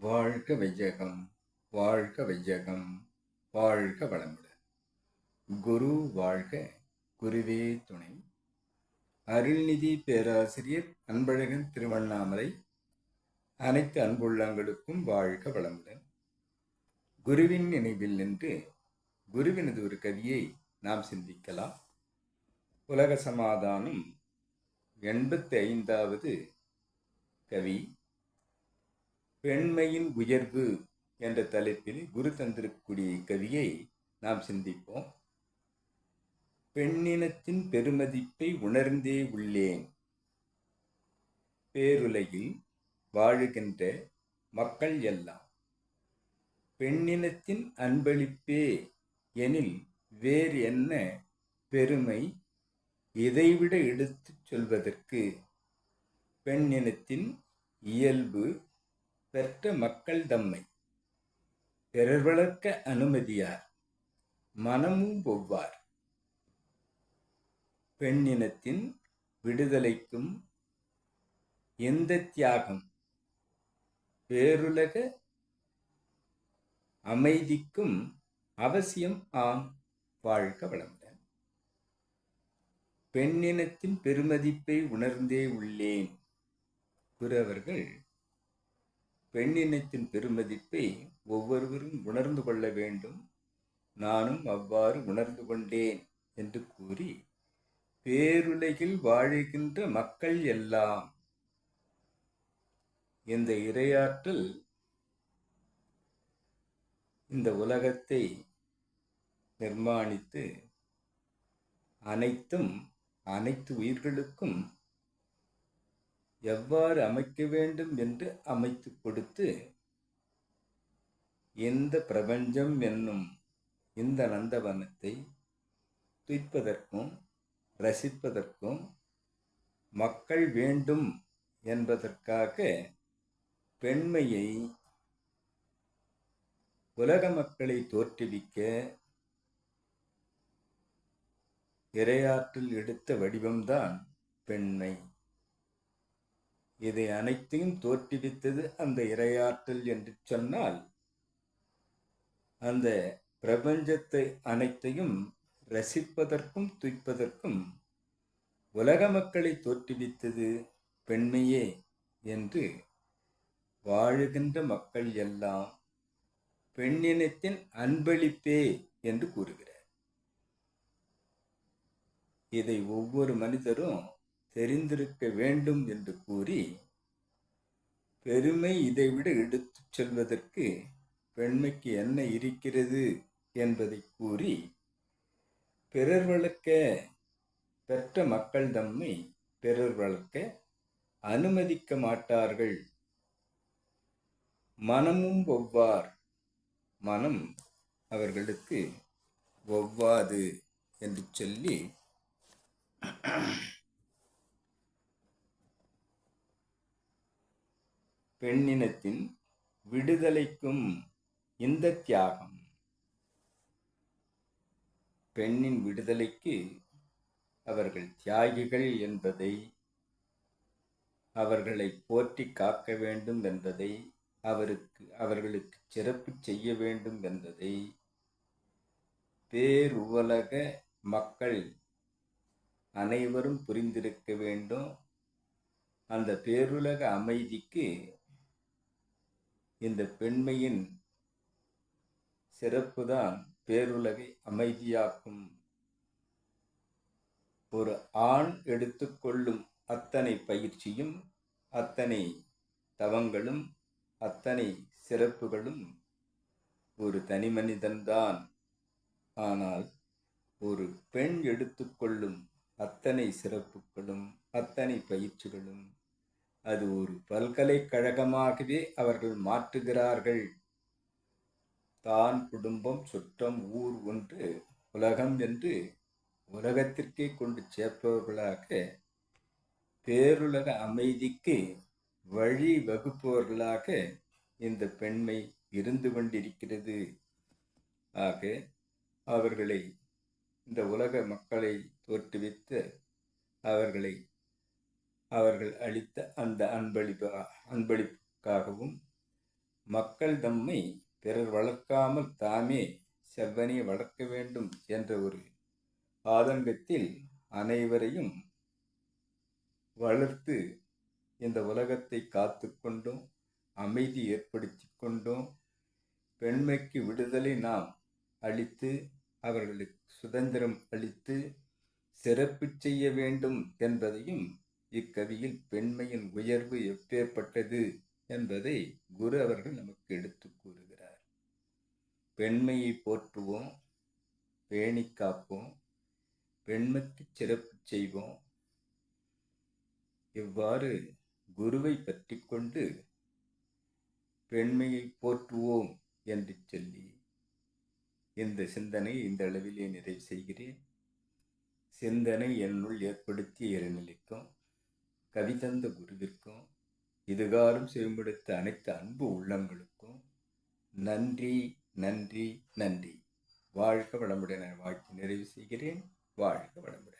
வாழ்க வையகம் வாழ்க வையகம் வாழ்க வளமுடன். குரு வாழ்க குருவே துணை. அருள்நிதி பேராசிரியர் அன்பழகன் திருவண்ணாமலை அனைத்து அன்புள்ளங்களுக்கும் வாழ்க வளமுடன். குருவின் நினைவில் நின்று குருவினது ஒரு கவியை நாம் சிந்திக்கலாம். உலக சமாதானம் எண்பத்தி ஐந்தாவது கவி. பெண்மையின் உயர்வு என்ற தலைப்பில் குரு தந்திருக்கக்கூடிய கவியை நாம் சிந்திப்போம். பெண்ணினத்தின் பெருமதிப்பை உணர்ந்தே உள்ளேன். பேருலகில் வாழுகின்ற மக்கள் எல்லாம் பெண்ணினத்தின் அன்பளிப்பே எனில் வேறு என்ன பெருமை? இதைவிட எடுத்துச் சொல்வதற்கு பெண்ணினத்தின் இயல்பு பெற்ற மக்கள் தம்மை. பிறர் வளர்க்க அனுமதியார். மனமும் ஒவ்வார். பெண்ணினத்தின் விடுதலைக்கும் எந்த தியாகம்? பேருலக அமைதிக்கும் அவசியம் ஆம் வாழ்க வளமுடன். பெண்ணினத்தின் பெருமதிப்பை உணர்ந்தே உள்ளேன் குறவர்கள் பெண்ணினத்தின் பெருமதிப்பை ஒவ்வொருவரும் உணர்ந்து கொள்ள வேண்டும். நானும் அவ்வாறு உணர்ந்து கொண்டேன் என்று கூறி பேருலகில் வாழுகின்ற மக்கள் எல்லாம் இந்த இரையாற்றல் இந்த உலகத்தை நிர்மாணித்து அனைத்தும் அனைத்து உயிர்களுக்கும் எவ்வாறு அமைக்க வேண்டும் என்று அமைத்து கொடுத்து இந்த பிரபஞ்சம் என்னும் இந்த நந்தவனத்தை துய்ப்பதற்கும் ரசிப்பதற்கும் மக்கள் வேண்டும் என்பதற்காக பெண்மையை உலக மக்களை தோற்றுவிக்க இரையாற்றில் எடுத்த வடிவம்தான் பெண்மை. இதை அனைத்தையும் தோற்றுவித்தது அந்த இரையாற்றல் என்று சொன்னால் அந்த பிரபஞ்சத்தை அனைத்தையும் ரசிப்பதற்கும் துய்ப்பதற்கும் உலக மக்களை தோற்றுவித்தது பெண்மையே என்று வாழுகின்ற மக்கள் எல்லாம் பெண்ணினத்தின் அன்பளிப்பே என்று கூறுகிறார். இதை ஒவ்வொரு மனிதரும் தெரிந்திருக்க வேண்டும் என்று கூறி பெருமை இதைவிட எடுத்துச் செல்வதற்கு பெண்மைக்கு என்ன இருக்கிறது என்பதை கூறி பிறர் வளர்க்க பெற்ற மக்கள் தம்மை பிறர் வளர்க்க அனுமதிக்க மாட்டார்கள். மனமும் ஒவ்வார் மனம் அவர்களுக்கு ஒவ்வாது என்று சொல்லி பெண்ணினத்தின் விடுதலைக்கும் இந்த தியாகம். பெண்ணின் விடுதலைக்கு அவர்கள் தியாகிகள் என்பதை அவர்களை போற்றி காக்க வேண்டும் என்பதை அவருக்கு அவர்களுக்கு சிறப்பு செய்ய வேண்டும் என்பதை பேருவலக மக்கள் அனைவரும் புரிந்திருக்க வேண்டும். அந்த பேருலக அமைதிக்கு இந்த பெண்மையின் சிறப்புதான் பேருலகை அமைதியாக்கும். ஒரு ஆண் எடுத்துக்கொள்ளும் அத்தனை பயிற்சியும் அத்தனை தவங்களும் அத்தனை சிறப்புகளும் ஒரு தனி மனிதன்தான். ஆனால் ஒரு பெண் எடுத்துக்கொள்ளும் அத்தனை சிறப்புகளும் அத்தனை பயிற்சிகளும் அது ஒரு பல்கலைக்கழகமாகவே அவர்கள் மாற்றுகிறார்கள். தான் குடும்பம் சுற்றம் ஊர் ஒன்று உலகம் என்று உலகத்திற்கே கொண்டு சேர்ப்பவர்களாக பேருலக அமைதிக்கு வழி வகுப்பவர்களாக இந்த பெண்மை இருந்து கொண்டிருக்கிறது. ஆக அவர்களை இந்த உலக மக்களை தோற்றுவித்து அவர்களை அவர்கள் அளித்த அந்த அன்பளிப்பு அன்பளிப்புக்காகவும் மக்கள் தம்மை பிறர் வளர்க்காமல் தாமே செவ்வனே வளர்க்க வேண்டும் என்ற ஒரு ஆதங்கத்தில் அனைவரையும் வளர்த்து இந்த உலகத்தை காத்து கொண்டோம் அமைதி ஏற்படுத்தி கொண்டோம். பெண்மைக்கு விடுதலை நாம் அளித்து அவர்களுக்கு சுதந்திரம் அளித்து சிறப்பு செய்ய வேண்டும் என்பதையும் இக்கவியில் பெண்மையின் உயர்வு எப்பேற்பட்டது என்பதை குரு அவர்கள் நமக்கு எடுத்து கூறுகிறார். பெண்மையை போற்றுவோம் பேணி காப்போம் பெண்மைக்கு சிறப்பு செய்வோம். இவ்வாறு குருவை பற்றி கொண்டு பெண்மையை போற்றுவோம் என்று சொல்லி இந்த சிந்தனை இந்த அளவிலே நிறைவு செய்கிறேன். சிந்தனை என்னுள் ஏற்படுத்திய இறைநிலைக்கும் கவிதந்த குருவிற்கும் இதுகாலும் செவிமடுத்த அனைத்து அன்பு உள்ளங்களுக்கும் நன்றி நன்றி நன்றி. வாழ்க வளமுடன் வாழ்த்து நிறைவு செய்கிறேன். வாழ்க வளமுடன்.